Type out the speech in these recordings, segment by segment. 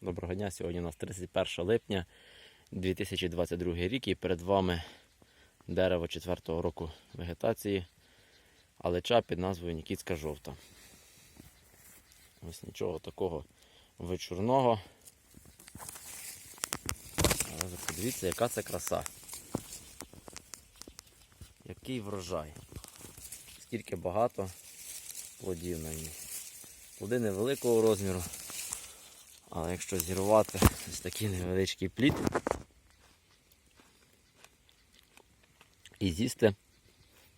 Доброго дня. Сьогодні у нас 31 липня 2022 рік і перед вами дерево 4-го року вегетації алеча під назвою Нікітська жовта. Ось нічого такого вечорного. Але подивіться, яка це краса. Який врожай. Скільки багато плодів на ній. Плоди невеликого розміру. Але якщо зірвати ось такий невеличкий плід і з'їсти,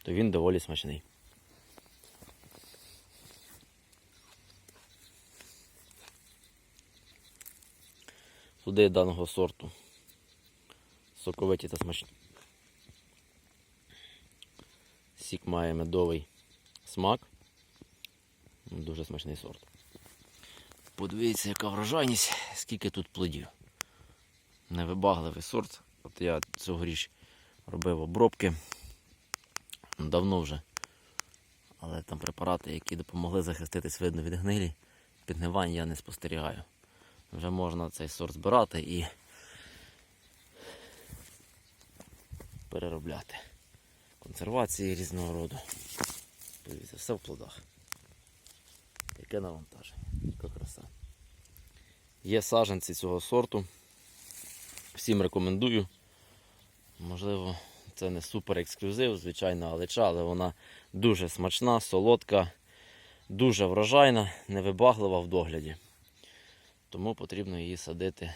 то він доволі смачний. Плоди даного сорту соковиті та смачні. Сік має медовий смак. Дуже смачний сорт. Подивіться, яка врожайність, скільки тут плодів. Невибагливий сорт. От я цьогоріч робив обробки давно вже. Але там препарати, які допомогли захиститись видно від гнилі, підгнивань я не спостерігаю. Вже можна цей сорт збирати і переробляти. Консервації різного роду. Подивіться, все в плодах. Яке навантаження, яка краса. Є саджанці цього сорту. Всім рекомендую. Можливо, це не супер ексклюзив, звичайно, алеча, але вона дуже смачна, солодка, дуже врожайна, невибаглива в догляді. Тому потрібно її садити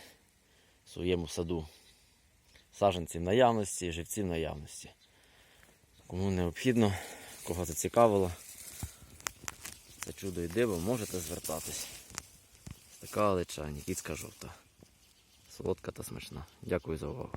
в своєму саду. Саджанці в наявності, живці в наявності. Кому необхідно, кого зацікавило, це чудо і диво, можете звертатись. Така алеча, нікітська жовта. Солодка та смачна. Дякую за увагу.